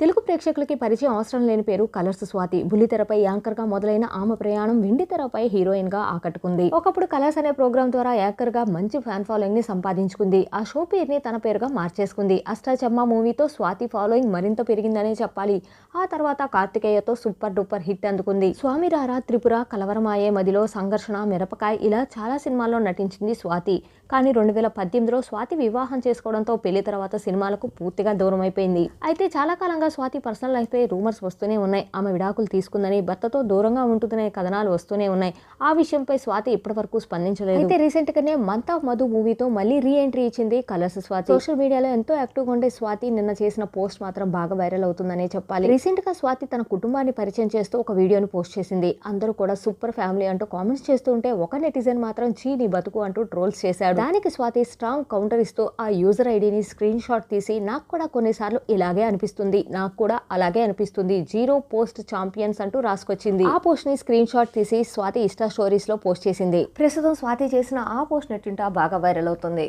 తెలుగు ప్రేక్షకులకి పరిచయం అవసరం లేని పేరు కలర్స్ స్వాతి. బుల్లితెరపై యాంకర్గా మొదలైన ఆమె ప్రయాణం వెండితెరపై హీరోయిన్గా ఆకట్టుకుంది. ఒకప్పుడు కలర్స్ అనే ప్రోగ్రాం ద్వారా యాంకర్గా మంచి ఫ్యాన్ ఫాలోయింగ్ని సంపాదించుకుంది. ఆ షో పేరుని తన పేరుగా మార్చేసుకుంది. అష్టాచమ్మ మూవీతో స్వాతి ఫాలోయింగ్ మరింత పెరిగిందనే చెప్పాలి. ఆ తర్వాత కార్తికేయతో సూపర్ డూపర్ హిట్ అందుకుంది. స్వామి రారా త్రిపుర కలవరమాయే మదిలో సంఘర్షణ మిరపకాయ ఇలా చాలా సినిమాల్లో నటించింది స్వాతి. కానీ రెండు వేల పద్దెనిమిదిలో స్వాతి వివాహం చేసుకోవడంతో పెళ్ళి తర్వాత సినిమాలకు పూర్తిగా దూరం అయిపోయింది అయితే చాలా కాలంగా స్వాతి పర్సనల్ లైఫ్ పై రూమర్స్ వస్తూనే ఉన్నాయి. ఆమె విడాకులు తీసుకుందని భర్తతో దూరంగా ఉంటుందనే కథనాలు వస్తూనే ఉన్నాయి. ఆ విషయంపై స్వాతి ఇప్పటివరకు స్పందించలేదు. అయితే రీసెంట్ గానే మంత్ ఆఫ్ మధు మూవీతో మళ్ళీ రీ ఎంట్రీ ఇచ్చింది కలర్స్ స్వాతి. సోషల్ మీడియాలో ఎంతో యాక్టివ్గా ఉండే స్వాతి నిన్న చేసిన పోస్ట్ మాత్రం బాగా వైరల్ అవుతుందనే చెప్పాలి. రీసెంట్గా స్వాతి తన కుటుంబాన్ని పరిచయం చేస్తూ ఒక వీడియోను పోస్ట్ చేసింది. అందరూ కూడా సూపర్ ఫ్యామిలీ అంటూ కామెంట్స్ చేస్తూ ఉంటే ఒక నెటిజన్ మాత్రం చీ నీ బతుకు అంటూ ట్రోల్స్ చేశాడు. దానికి స్వాతి స్ట్రాంగ్ కౌంటర్ ఇస్తూ ఆ యూజర్ ఐడిని స్క్రీన్ షాట్ తీసి నాకు కూడా కొన్నిసార్లు ఇలాగే అనిపిస్తుంది. నాకు కూడా అలాగే అనిపిస్తుంది. జీరో పోస్ట్ ఛాంపియన్స్ అంటూ రాసుకొచ్చింది. ఆ పోస్ట్ని స్క్రీన్ షాట్ తీసి స్వాతి ఇన్స్టా స్టోరీస్లో పోస్ట్ చేసింది. ప్రస్తుతం స్వాతి చేసిన ఆ పోస్ట్ నెట్టింటా బాగా వైరల్ అవుతుంది.